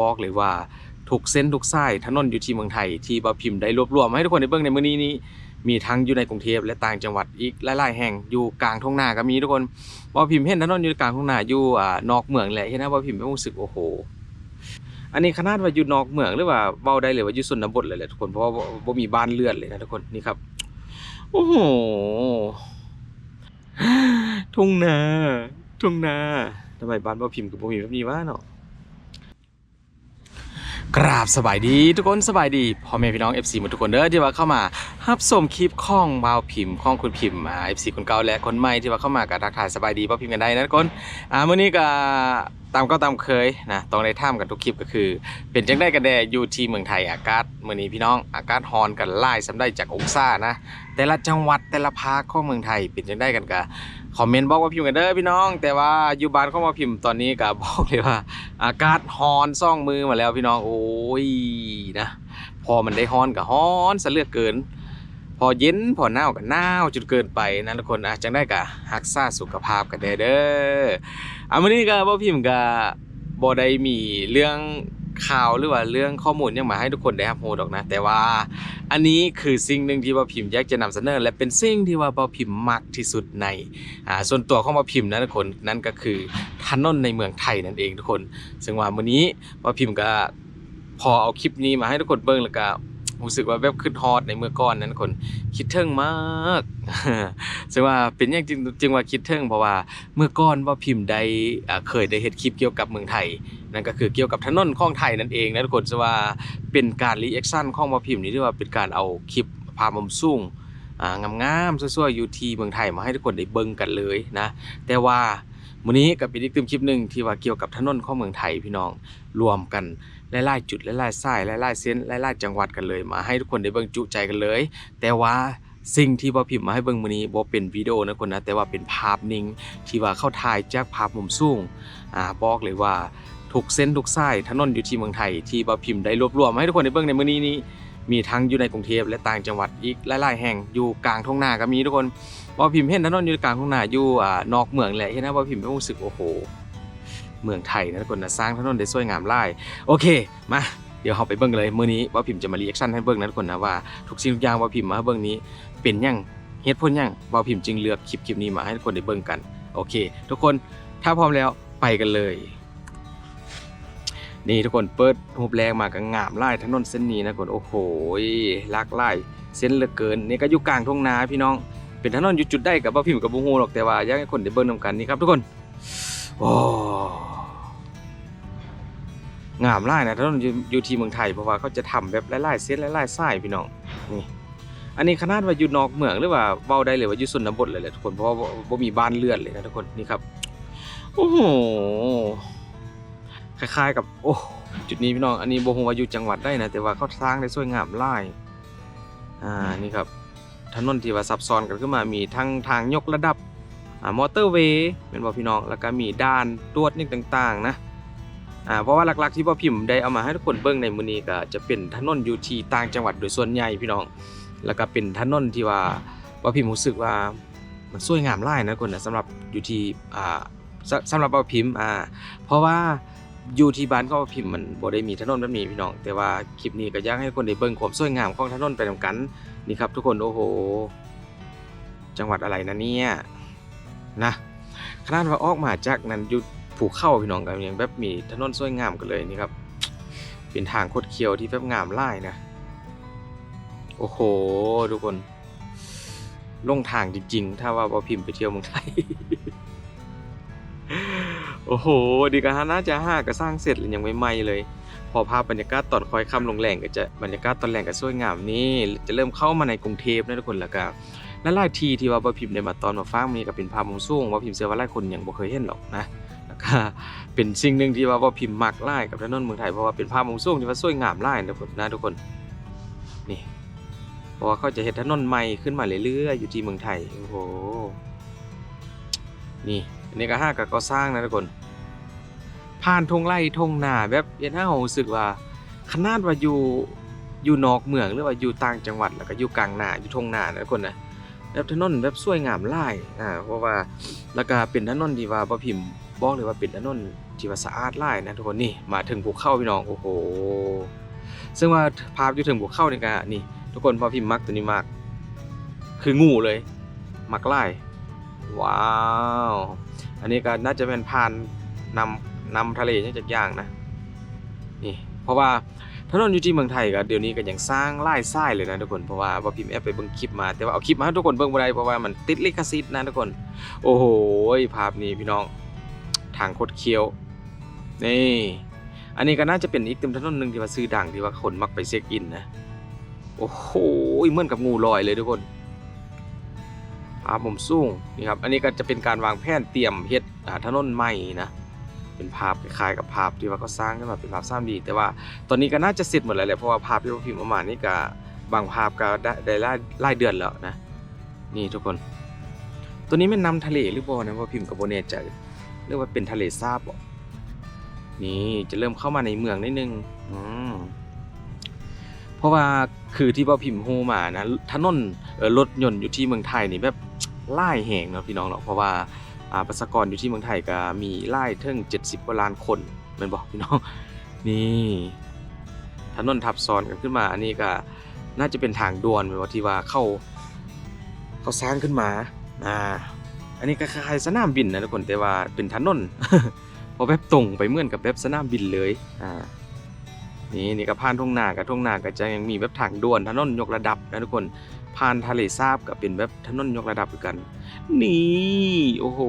บอกเลยว่าทุกเส้นทุกสายถนนอยู่ที่เมืองไทยที่บ่พิมพ์ได้รวบรวมาให้ทุกคนได้เบิ่งในมื้อนี้นี้มีทั้งอยู่ในกรุงเทพและต่างจังหวัดอีกหลายๆแห่งอยู่กลางทุ่งนาก็มีทุกคนบ่พิมพ์เห็นถนนอยู่กลางทุ่งนาอยู่อ่านอกเมืองแหละเห็นนะบ่พิมพ์รู้สึกโอ้โหอันนี้ขนาดว่าอยู่นอกเมืองหรือว่าเว้าได้เลยว่าอยู่ชนบทเลยแหละทุกคนเพราะว่าบ่มีบ้านเรือนเลยนะทุกคนนี่ครับโอ้โหทุ่งนาทุ่งนาทำไมบ้านบ่พิมพ์กับบ่มีแบบนี้วะเนาะ กราบสบายดีทุกคนสบายดีพ่อแม่พี่น้อง FC หมดทุกคนเด้อที่ว่าเข้ามารับชมคลิปข้องบ่าวพิมพ์ข้องคุณพิมพ์อ่า FC คนเก่าและคนใหม่ที่ว่าเข้ามาก็ทักทายสบายดีบ่าวพิมพ์กันได้นะทุกคนอ่ามื้อนี้ก็ตามก็ตามเคยนะต้องได้ท่ามกันทุกคลิปก็คือ เป็นจังได้กันแดอยู่ที่เมืองไทยอากาศมื้อนี้พี่น้องอากาศร้อนกันหลายสำได้จากองศานะแต่ละจังหวัดแต่ละภาคของเมืองไทยเป็นจังได้กันกะ คอมเมนต์บอกว่าพิมพ์กันเด้อพี่น้อง แต่ว่าอยู่บ้านเข้ามาพิมพ์ตอนนี้ก็บอกเลยว่า อากาศร้อนซ่องมือมาแล้วพี่น้องโอ้ยนะ พอมันได้ร้อนก็ร้อนซะเลือกเกิน พอเย็นพอหนาวก็หนาวจนเกินไปนะทุกคนนะจังได้กะรักษาสุขภาพกันเด้อเด้ออามื้อนี้ก็บ่พิมพ์ก็บ่ได้มีเรื่อง ข่าวหรือว่าเรื่องข้อมูลยังมาให้ทุกคนได้รับรู้ดอกนะ แต่ว่าอันนี้คือสิ่งหนึ่งที่บ่าพิมพ์อยากจะนำเสนอ และเป็นสิ่งที่ว่าบ่าพิมพ์มักที่สุดในอ่าส่วนตัวของบ่าพิมพ์นะทุกคนนั่นก็คือถนนในเมืองไทยนั่นเองทุกคน ซึ่งว่ามื้อนี้บ่าพิมพ์ก็พอเอาคลิปนี้มาให้ทุกคนเบิ่งแล้วก็รู้สึกว่าแบบขึ้นฮอตในเมื่อก่อนนั้นคนคิดถึงมากซึ่งว่าเป็นอย่างจริงจึงว่าคิดถึงเพราะว่าเมื่อก่อนบ่าพิมพ์ได้อ่าเคยได้เฮ็ดคลิปเกี่ยวกับเมืองไทย นั่นก็คือเกี่ยวกับถนนข้องไทยนั่นเองนะทุกคนซึ่งว่าเป็นการรีแอคชั่นข้องมาพิมพ์นี่ที่ว่าเป็นการเอาคลิปภาพมุมสูงอ่างามๆสวยๆอยู่ที่เมืองไทยมาให้ทุกคนได้เบิ่งกันเลยนะ แต่ว่ามื้อนี้ก็เป็นอีกคลิปหนึ่งที่ว่าเกี่ยวกับถนนข้องเมืองไทยพี่น้องรวมกันหลายๆจุดหลายๆสายหลายๆเส้นหลายๆจังหวัดกันเลย มาให้ทุกคนได้เบิ่งจุใจกันเลย แต่ว่าสิ่งที่บ่พิมพ์มาให้เบิ่งมื้อนี้บ่เป็นวิดีโอนะคนนะแต่ว่าเป็นภาพนิ่งที่ว่าเข้าถ่ายจากภาพมุมสูงอ่าบอกเลยว่า ทุกเส้นทุกสายถนนอยู่ที่เมืองไทยที่บ่พิมพ์ได้รวบรวมมาให้ทุกคนได้เบิ่งในมื้อนี้นี้มีทั้งอยู่ในกรุงเทพและต่างจังหวัดอีกหลายๆแห่งอยู่กลางทุ่งนาก็มีทุกคนบ่พิมพ์เห็นถนนอยู่กลางทุ่งนาอยู่อ่านอกเมืองแหละเห็นนะบ่พิมพ์รู้สึกโอ้โห เมืองไทยนะทุกคนนะสร้างถนนได้สวยงามหลายโอเคมาเดี๋ยวเราไปเบิ่งเลยมื้อนี้บ่พิมพ์จะมารีแอคชั่นให้เบิ่งนะทุกคนนะว่าทุกสิ่งทุกอย่างบ่พิมพ์มาเบิ่งนี้เป็นยังเหตุผลหยังบ่พิมพ์จึงเลือกคลิปคลิปนี้มาให้ทุกคนได้เบิ่งกัน โอเค ทุกคนถ้าพร้อมแล้วไปกันเลย นี่ทุกคนเปิดรูปแรกมาก็งามไล่ถนนเส้นนี้นะทุกคนโอ้โหลากหลายเส้นเหลือเกินนี่ก็อยู่กลางทุ่งนาพี่น้อง เป็นถนนอยู่จุดใดกับบ่พิมพ์กับบ่ฮู้หรอกแต่ว่าอยากให้คนได้เบิ่งนํกันนี่ครับทุกคนโอ้งามหลายนะถนนอยู่อยู่ที่เมืองไทยเพราะว่าเขาจะทำแบบหลายๆเส้นหลายๆสายพี่น้องนี่อันนี้ขนาดว่าอยู่นอกเมืองหรือว่าเว้าได้เลยว่าอยู่ชนบทเลยแหละทุกคนเพราะว่าบ่มีบ้านเรือนเลยนะทุกคนนี่ครับโอ้โห คล้ายๆ กับโอ้จุดนี้พี่น้องอันนี้บ่ฮู้ว่าอยู่จังหวัดได้นะแต่ว่าเขาสร้างได้สวยงามหลายอ่านี่ครับถนนที่ว่าซับซ้อนกันขึ้นมามีทั้งทางยกระดับอ่ามอเตอร์เวย์เป็นบ่พี่น้องแล้วก็มีด่านตรวจนี่ต่างๆนะอ่าเพราะว่าหลักๆที่บ่พิมพ์ได้เอามาให้ทุกคนเบิ่งในมื้อนี้ก็จะเป็นถนนอยู่ที่ต่างจังหวัดโดยส่วนใหญ่พี่น้อง แล้วก็เป็นถนนที่ว่าบ่พิมพ์รู้สึกว่ามันสวยงามหลายนะทุกคนนะสำหรับอยู่ที่อ่าสำหรับบ่พิมพ์อ่าเพราะว่า อยู่ที่บ้านเขาพิมพ์มันบ่ได้มีถนนแบบนี้พี่น้อง แต่ว่าคลิปนี้ก็อยากให้คนได้เบิ่งความสวยงามของถนนไปนํกันนี่ครับ ทุกคนโอ้โห จังหวัดอะไรนะเนี่ยนะขนาดว่าออกมาจากนั้นอยู่ภูเข้าพี่น้องก็ยังแบบมีถนนสวยงามกันเลยนี่ครับ เป็นทางคดเคี้ยวที่แบบงามหลายนะ โอ้โห ทุกคนลงทางจริงๆ ถ้าว่าบ่พิมพ์ไปเที่ยวเมืองไทย โอ้โห ดีกันฮะน่าจะห้าก็สร้างเสร็จยังไม่ไหม้เลย พอภาพบรรยากาศตอนคอยค่ำลงแรงก็จะบรรยากาศตอนแรงก็สวยงามนี่จะเริ่มเข้ามาในกรุงเทพนะทุกคนแล้วก็หลายทีที่ว่าบ่พิมพ์ได้มาตอนมาฟังนี่ก็เป็นภาพมุมสูงว่าพิมพ์เชื่อว่าหลายคนยังบ่เคยเห็นหรอกนะแล้วก็เป็นสิ่งหนึ่งที่ว่าบ่พิมพ์มักหลายกับถนนเมืองไทยเพราะว่าเป็นภาพมุมสูงที่ว่าสวยงามหลายนะทุกคนนะทุกคนนี่เพราะว่าเขาจะเฮ็ดถนนใหม่ขึ้นมาเรื่อยๆอยู่ที่เมืองไทยโอ้โหนี่ นนี้ก็ห้ากับก่อสร้างนะทุกคน ผ่านทงไร่ทงนาแบบเอ็นห้ารู้สึกว่า ขนาดว่าอยู่อยู่นอกเมืองหรือว่าอยู่ต่างจังหวัดแล้วก็อยู่กลางนาอยู่ทงนานะทุกคนนะแบบถนนแบบสวยงามหลายอ่าเพราะว่าแล้วก็เป็นถนนที่ว่าบ่พิมพ์บอกเลยว่าเป็นถนนที่ว่าสะอาดหลายนะทุกคนนี่มาถึงภูเขาพี่น้องโอ้โหซึ่งว่าภาพอยู่ถึงภูเขานี่ก็นี่ ทุกคนพอพิมพ์มักตัวนี้มาก คืองูเลย มักไล่ว้าว อันนี้ก็น่าจะเป็นพานนำนำทะเลนี่จากอย่างนะนี่เพราะว่าถนนอยู่ที่เมืองไทยก็เดี๋ยวนี้ก็ยังสร้างไล่ไส้เลยนะทุกคนเพราะว่าพอพิมพ์แอปไปเบิ่งคลิปมา แต่ว่าเอาคลิปมาให้ทุกคนเบิ่งบ่ได้เพราะว่ามันติดลิขสิทธิ์นะทุกคน โอ้โหภาพนี้พี่น้องทางโคดเคี้ยวนี่อันนี้ก็น่าจะเป็นอีกเต็มถนนหนึ่งที่ว่าซื้อดังที่ว่าคนมักไปเช็คอินนะโอ้โหเหมือนกับงูลอยเลยทุกคน ภาพมุมสูงนี่ครับ อันนี้ก็จะเป็นการวางแผนเตรียมเฮ็ดอ่าถนนใหม่นะเป็นภาพคล้ายๆกับภาพที่ว่าเขาสร้างขึ้นมาเป็นภาพ 3D แต่ว่าตอนนี้ก็น่าจะเสร็จหมดแล้วแหละเพราะว่าภาพที่เราพิมพ์ออกมานี่ก็บางภาพก็ได้ได้ไล่ไล่เดือนแล้วนะ นี่ทุกคน ตัวนี้มันนำทะเลหรือเปล่านะว่าพิมพ์กับโบเนใจเรียกว่าเป็นทะเลสาบบ่นี่จะเริ่มเข้ามาในเมืองนิดนึงอืม เพราะว่าคือที่ว่าพิมพ์โฮมานะถนนรถยนต์อยู่ที่เมืองไทยนี่แบบไล่แหงเนาะพี่น้องเนาะเพราะว่าอาประชากรอยู่ที่เมืองไทยก็มีไล่ถึง70กว่าล้านคนแม่นบอกพี่น้องนี่ถนนทับซ้อนกันขึ้นมาอันนี้ก็น่าจะเป็นทางด่วนแบบว่าที่ว่าเข้าเขาสร้างขึ้นมาอ่าอันนี้ก็คล้ายๆสนามบินนะทุกคนแต่ว่าเป็นถนนเพราะแบบตรงไปเหมือนกับแบบสนามบินเลยอ่า นี่นี่ก็ผ่านทุ่งนากับทุ่งนาก็จะยังมีแบบทางด่วนถนนยกระดับนะทุกคนผ่านทะเลสาบก็เป็นแบบถนนยกระดับเหมือนกัน นี่โอ้โห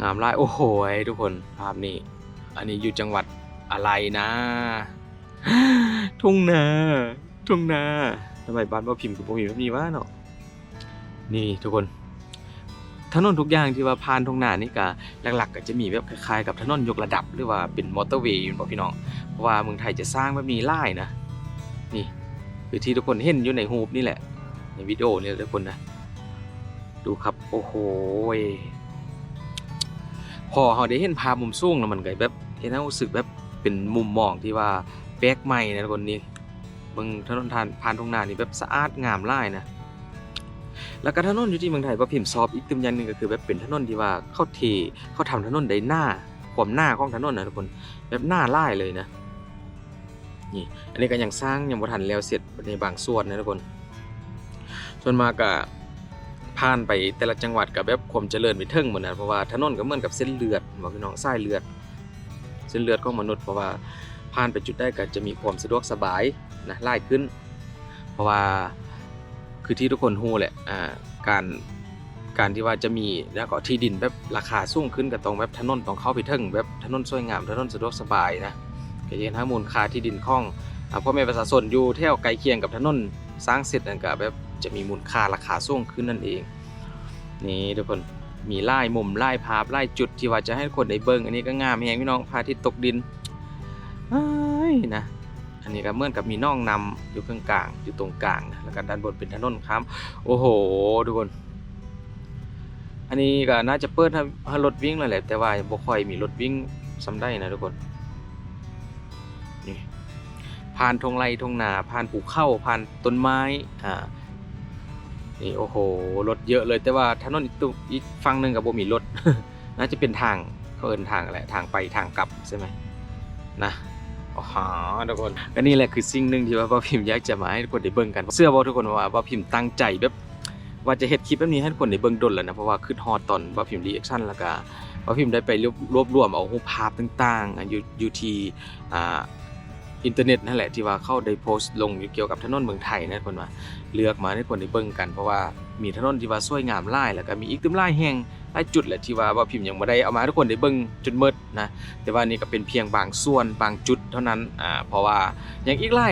งามหลายโอ้โหทุกคนภาพนี้ อันนี้อยู่จังหวัดอะไรนะ ทุ่งนาทุ่งนาทำไมบ้านบ่พิมพ์กับบ่พิมพ์แบบนี้วะเนาะนี่ทุกคน ถนนทุกอย่างที่ว่าผ่านทุ่งนานี่ก็หลักๆ ก็จะมีแบบคล้ายๆกับถนนยกระดับหรือว่าเป็นมอเตอร์เวย์อยู่บ่พี่น้องเพราะว่าเมืองไทยจะสร้างแบบนี้หลายนะนี่คือที่ทุกคนเห็นอยู่ในรูปนี่แหละ ในวิดีโอนี่ทุกคนนะ ดูครับโอ้โหพอเราได้เห็นภาพมุมสูงแล้วมันก็แบบเห็นแล้วรู้สึกแบบเป็นมุมมองที่ว่าแปลกใหม่นะทุกคนนี่เบิ่งถนนทานผ่านทุ่งนานี่แบบสะอาดงามหลายนะ แล้วก็ถนนอยู่ที่เมืองไทยก็พิมพ์ซอฟอีกตึมอยันหนึ่งก็คือแบบเป็นถนนที่ว่าเขาเทเขาทำถนนได้หน้าความหน้าของถนนนะทุกคนแบบหน้าไล่เลยนะนี่อันนี้ก็ยังสร้างยังบ่ทันแล้วเสร็จในบางส่วนนะทุกคน ส่วนมากก็ผ่านไปแต่ละจังหวัดกับแบบความเจริญไปเทิงหมดนะเพราะว่าถนนก็เหมือนกับเส้นเลือดบอกพี่น้องสายเลือด เส้นเลือดของมนุษย์เพราะว่าผ่านไปจุดได้ก็จะมีความสะดวกสบายนะไล่ขึ้น เพราะว่า คือที่ทุกคนฮู้แหละอ่าการการที่ว่าจะมีแล้วก็ที่ดินแบบราคาสูงขึ้นก็ต้องแบบถนนต้องเข้าไปถึงแบบถนนสวยงามถนนสะดวกสบายนะก็จะเห็นทั้งมูลค่าที่ดินของอพ่อแม่ประชาชนอยู่แถวใกลเคียงกับถนนสร้างเสร็จนั่นก็แบบจะมีมูลค่าราคาสูงขึ้นนั่นเอง นี่ทุกคนมีไล่มุมไล่ภาพไล่จุดที่ว่าจะให้คนได้เบิ่งอันนี้ก็งามแฮงพี่น้องพาทิตตกดินนะ อันนี้ก็เหมือนกับมีน่องนำอยู่ข้างกลางอยู่ตรงกลางนะแล้วก็ด้านบนเป็นถนนครับ โอ้โหทุกคน อันนี้ก็น่าจะเปิดให้รถวิ่งแล้วแหละแต่ว่าบ่ค่อยมีรถวิ่งสำได้นะทุกคนนี่ผ่านทงไรทงนาผ่านภูเข้าผ่านต้นไม้อ่านี่โอ้โหรถเยอะเลยแต่ว่าถนนอีกตุอีกฝั่งหนึ่งก็บ่มีรถน่าจะเป็นทางเขาเอินทางอะไรทางไปทางกลับใช่ไหมนะ อ๋อทุกคนก็นี่แหละคือสิ่งหนึ่งที่ว่าบ่าวพิมพ์อยากจะมาให้ทุกคนได้เบิ่งกันเสื้อบ่ทุกคนว่าบ่าวพิมพ์ตั้งใจแบบว่าจะเฮ็ดคลิปแบบนี้ให้ทุกคนได้เบิ่งดนแล้วนะเพราะว่าขึ้นฮอดตอนบ่าวพิมพ์รีแอคชั่นแล้วก็บ่าวพิมพ์ได้ไปรวบรวมเอารูปภาพต่างๆอะอยู่อยู่ที่อ่า อินเทอร์เน็ตนั่นแหละที่ว่าเข้าได้โพสต์ลงเกี่ยวกับถนนเมืองไทยนะคนว่าเลือกมาให้ทุกคนได้เบิ่งกันเพราะว่ามีถนนที่ว่าสวยงามหลายแล้วก็มีอีกตึมหลายแห่งหลายจุดแหละที่ว่าบ่าพิมพ์ยังบ่ได้เอามาให้ทุกคนได้เบิ่งจนหมดนะแต่ว่านี่ก็เป็นเพียงบางส่วนบางจุดเท่านั้นอ่าเพราะว่าอย่างอีกไล่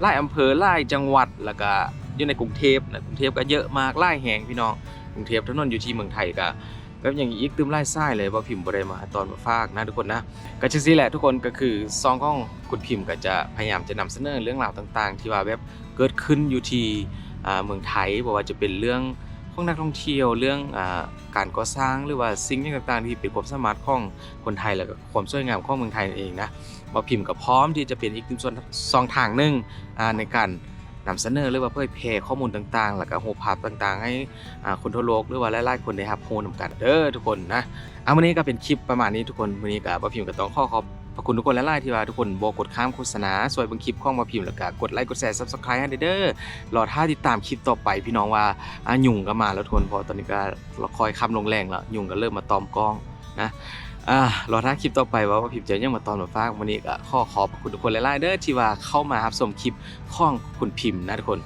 ไล่อำเภอไล่จังหวัดแล้วก็อยู่ในกรุงเทพนะกรุงเทพก็เยอะมากไล่แห่งพี่น้องกรุงเทพถนนอยู่ที่เมืองไทยก็ แบบอย่างอีกตึมไล่ไส้เลยว่าพิมพ์บ่ได้มาตอนมาฝากนะทุกคนนะก็จังซี่แหละทุกคนก็คือซองของคุณพิมพ์ก็จะพยายามจะนำเสนอเรื่องราวต่าง ๆ ที่ว่าแบบเกิดขึ้นอยู่ที่เมืองไทยบ่ว่าจะเป็นเรื่องของนักท่องเที่ยวเรื่องอการก่อสร้างหรือว่าสิ่งต่างๆ ที่เป็นความสามารถของคนไทยแล้วก็ความสวยงามของเมืองไทยนั่นเองนะมาพิมพ์กับพร้อมที่จะเป็นอีกหนึ่งส่วนสองทางหนึ่งอ่าในการ นำเสนอหรือว่าเผยแพร่ข้อมูลต่างๆ แล้วก็รูปภาพต่างๆ ให้คนทั่วโลกหรือว่าหลายๆคนได้รับรู้นำกันเด้อทุกคนนะเอาวันนี้ก็เป็นคลิปประมาณนี้ทุกคนวันนี้ก็บ่พิมพ์ก็ต้องขอขอบพระคุณทุกคนหลายๆที่ว่าทุกคนบ่กดข้ามโฆษณาช่วยบิ่งคลิปของบ่พิมพ์แล้วก็กดไลค์กดแชร์ Subscribe ให้เด้อรอท่าติดตามคลิปต่อไปพี่น้องว่าอยุ่งก็มาแล้วทุกคนพราะตอนนี้ก็เราคอยคำลงแรงแล้วยุ่งก็เริ่มมาตอมกล้องนะ อ่ารอท่าคลิปต่อไปว่าพิมพ์จะยังมาตอมมาฟากวันนี้ก็ขอขอบคุณทุกคนหลายๆเด้อที่ว่าเข้ามารับชมคลิปของคุณพิมพ์นะทุกคน